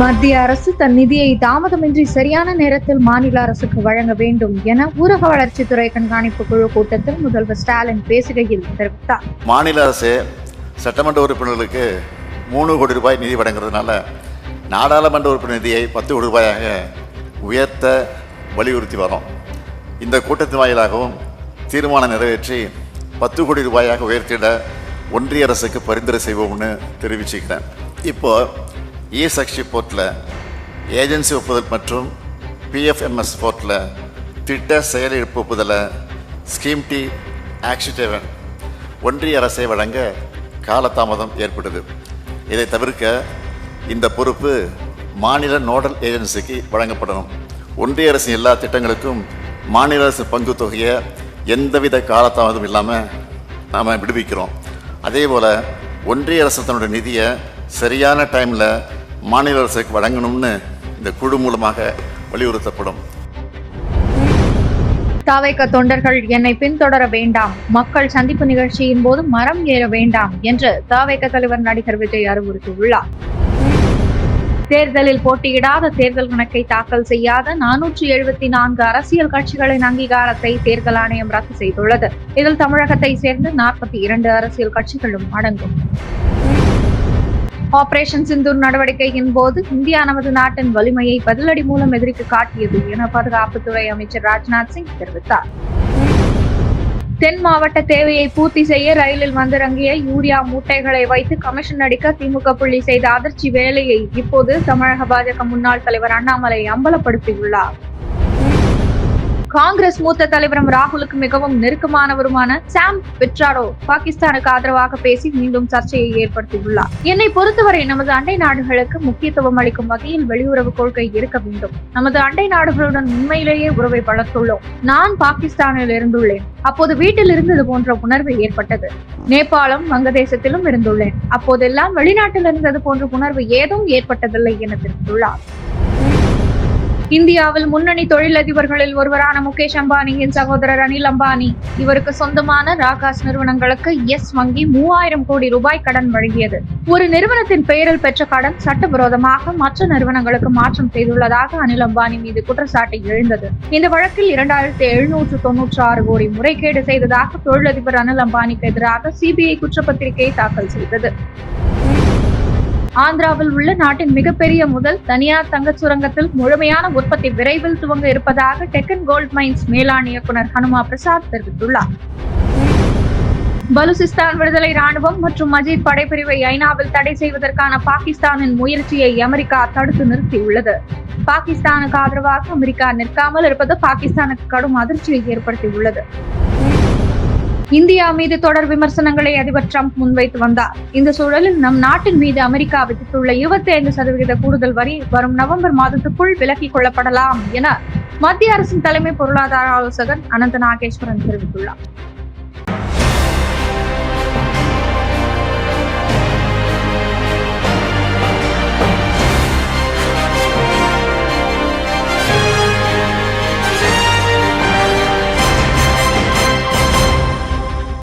மத்திய அரசு தன் நிதியை தாமதமின்றி சரியான நேரத்தில் மாநில அரசுக்கு வழங்க வேண்டும் என ஊரக வளர்ச்சித்துறை கண்காணிப்பு குழு கூட்டத்தில் முதல்வர் ஸ்டாலின் பேசுகையில் தெரிவித்தார். மாநில அரசு சட்டமன்ற உறுப்பினர்களுக்கு மூணு கோடி ரூபாய் நிதி வழங்குறதுனால நாடாளுமன்ற உறுப்பினர் நிதியை பத்து கோடி ரூபாயாக உயர்த்த வலியுறுத்தி வரோம். இந்த கூட்டத்தின் வாயிலாகவும் தீர்மானம் நிறைவேற்றி பத்து கோடி ரூபாயாக உயர்த்திட ஒன்றிய அரசுக்கு பரிந்துரை செய்வோம்னு தெரிவிச்சுக்கிறேன். இப்போது இ சக்ஷி போர்ட்டில் ஏஜென்சி ஒப்புதல் மற்றும் பிஎஃப்எம்எஸ் போர்ட்டில் திட்ட செயலிழப்பு ஒப்புதலை ஸ்கீம் டி ஆக்சிடேவன் ஒன்றிய அரசை வழங்க காலதாமதம் ஏற்படுது இதை தவிர்க்க இந்த பொறுப்பு மாநில நோடல் ஏஜென்சிக்கு வழங்கப்படணும். ஒன்றிய அரசின் எல்லா திட்டங்களுக்கும் மாநில அரசு பங்கு தொகையை எந்தவித காலதாமதம் இல்லாமல் நாம் விடுவிக்கிறோம். அதே போல் ஒன்றிய அரசு தன்னுடைய நிதியை சரியான டைமில் மாநில அரசுக்கு வழங்கணும்னு இந்த குழு மூலமாக வலியுறுத்தப்படும். தாவைக்க தொண்டர்கள் என்னை பின்தொடர வேண்டாம். மக்கள் சந்திப்பு நிகழ்ச்சியின் போது மரம் ஏற வேண்டாம் என்று தாவைக்க தலைவர் நடிகர் விஜய் அறிவுறுத்தியுள்ளார். தேர்தலில் போட்டியிடாத தேர்தல் கணக்கை தாக்கல் செய்யாத நானூற்றி எழுபத்தி நான்கு அரசியல் கட்சிகளின் அங்கீகாரத்தை தேர்தல் ஆணையம் ரத்து செய்துள்ளது. இதில் தமிழகத்தை சேர்ந்து நாற்பத்தி இரண்டு அரசியல் கட்சிகளும் அடங்கும். ஆபரேஷன் சிந்தூர் நடவடிக்கையின் போது இந்தியா நமது நாட்டின் வலிமையை பதிலடி மூலம் எதிரிக்கு காட்டியது என பாதுகாப்புத்துறை அமைச்சர் ராஜ்நாத் சிங் தெரிவித்தார். தென் மாவட்ட தேவையை பூர்த்தி செய்ய ரயிலில் வந்திறங்கிய யூரியா மூட்டைகளை வைத்து கமிஷன் அடிக்க திமுக புள்ளி செய்த அதிர்ச்சி வேலையை இப்போது தமிழக பாஜக முன்னாள் தலைவர் அண்ணாமலை அம்பலப்படுத்தியுள்ளார். காங்கிரஸ் மூத்த தலைவரும் ராகுலுக்கு மிகவும் நெருக்கமானவருமான சாம் பிட்ராடோ பாகிஸ்தானுக்கு ஆதரவாக பேசி மீண்டும் சர்ச்சையை ஏற்படுத்தியுள்ளார். என்னை பொறுத்தவரை நமது அண்டை நாடுகளுக்கு முக்கியத்துவம் அளிக்கும் வகையில் வெளியுறவு கொள்கை இருக்க வேண்டும். நமது அண்டை நாடுகளுடன் உண்மையிலேயே உறவை வளர்த்துள்ளோம். நான் பாகிஸ்தானில் இருந்துள்ளேன். அப்போது வீட்டில் இருந்தது போன்ற உணர்வு ஏற்பட்டது. நேபாளம் வங்கதேசத்திலும் இருந்துள்ளேன். அப்போதெல்லாம் வெளிநாட்டில் இருந்தது போன்ற உணர்வு ஏதும் ஏற்பட்டதில்லை என தெரிவித்துள்ளார். இந்தியாவில் முன்னணி தொழிலதிபர்களில் ஒருவரான முகேஷ் அம்பானியின் சகோதரர் அனில் அம்பானி. இவருக்கு சொந்தமான ராகாஸ் நிறுவனங்களுக்கு எஸ் வங்கி மூவாயிரம் கோடி ரூபாய் கடன் வழங்கியது. ஒரு நிறுவனத்தின் பெயரில் பெற்ற கடன் சட்டவிரோதமாக மற்ற நிறுவனங்களுக்கு மாற்றம் செய்துள்ளதாக அனில் அம்பானி மீது குற்றச்சாட்டு எழுந்தது. இந்த வழக்கில் இரண்டாயிரத்தி எழுநூற்று தொன்னூற்றி ஆறு கோடி முறைகேடு செய்ததாக தொழிலதிபர் அனில் அம்பானிக்கு எதிராக சிபிஐ குற்றப்பத்திரிகை தாக்கல் செய்தது. ஆந்திராவில் உள்ள நாட்டின் மிகப்பெரிய முதல் தனியார் தங்கச் சுரங்கத்தில் முழுமையான உற்பத்தி விரைவில் துவங்க இருப்பதாக டெக்கன் கோல்ட் மைன்ஸ் மேலாண் இயக்குநர் ஹனுமா பிரசாத் தெரிவித்துள்ளார். பலுசிஸ்தான் விடுதலை ராணுவம் மற்றும் மஜீத் படைப்பிரிவை ஐநாவில் தடை செய்வதற்கான பாகிஸ்தானின் முயற்சியை அமெரிக்கா தடுத்து நிறுத்தியுள்ளது. பாகிஸ்தானுக்கு ஆதரவாக அமெரிக்கா நிற்காமல் இருப்பது பாகிஸ்தானுக்கு கடும் அதிர்ச்சியை ஏற்படுத்தியுள்ளது. இந்தியா மீது தொடர் விமர்சனங்களை அதிபர் டிரம்ப் முன்வைத்து வந்தார். இந்த சூழலில் நம் நாட்டின் மீது அமெரிக்கா விதித்துள்ள இருபத்தி ஐந்து சதவிகித கூடுதல் வரி வரும் நவம்பர் மாதத்துக்குள் விலக்கிக் கொள்ளப்படலாம் என மத்திய அரசின் தலைமை பொருளாதார ஆலோசகர் அனந்த நாகேஸ்வரன் தெரிவித்துள்ளார்.